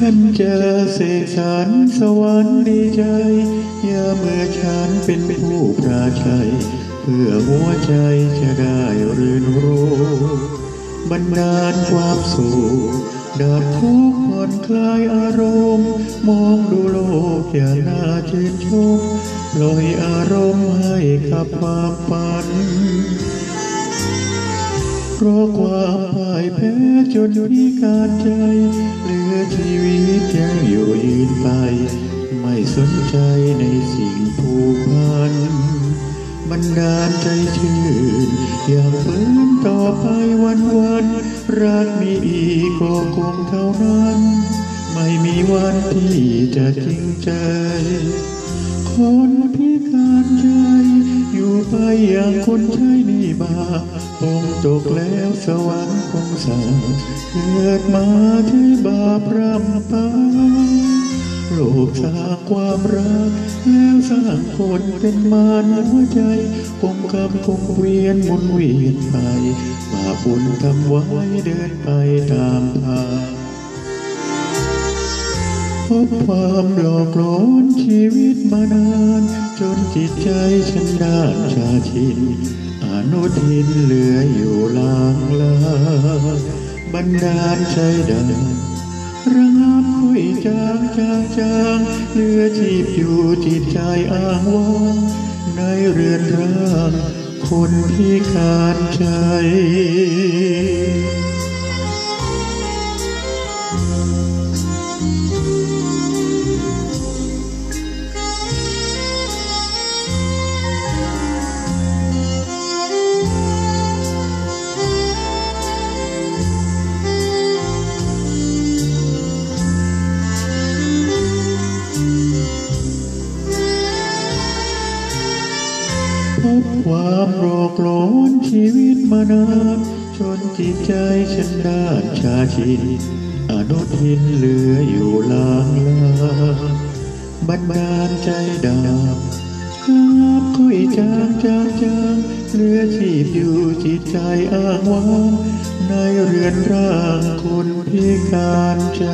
ฉันเจอเสกสรรสวรรค์ดีใจยามเมื่อฉันเป็นผู้ปราชัย เพื่อหัวใจจะได้รื่นรู้บันดาลความสุขดับทุกข์ผ่อนคลายอารมณ์ มองดูโลกอย่าน่าชื่นชมปล่อยอารมณ์ให้กับความฝันเพราะความพ่ายแพ้จนพิการใจ ไป ไม่สนใจในสิ่งผูกพันบันดาลใจชื่น อยากฝืนต่อไปวันวันรักมีอีกก็คงเท่านั้น ไม่มีวันที่จะจริงใจ คนพิการใจ อยู่ไปอย่างคนใช้นี่บาคงตกแล้วสวรรค์คงสาบเกิดมาที่บาปรำไป โลกสร้างความรัก แล้วสร้างคนเป็นมารหัวใจคงคำคงเวียนมุนเวียนไปบาบุญทำไว้เดินไปตามทางพบความหลอกหลอนชีวิตมานาน จนจิตใจฉันด้านชาชินอนุทินเหลืออยู่ลางลาบันดาลใจดัง จางจางจางเหลือชีพอยู่จิตใจอ้างว้างในเรือนร่างคนพิการใจ ความหลอกลอนชีวิตมานานจนจิตใจฉันด้านชาชินอนุทินเหลืออยู่ลางลาบันดาลใจดาบครับคุยจางจางจางเหลือชีพอยู่จิตใจอ้างว้างในเรือนร่างคนพิการใจ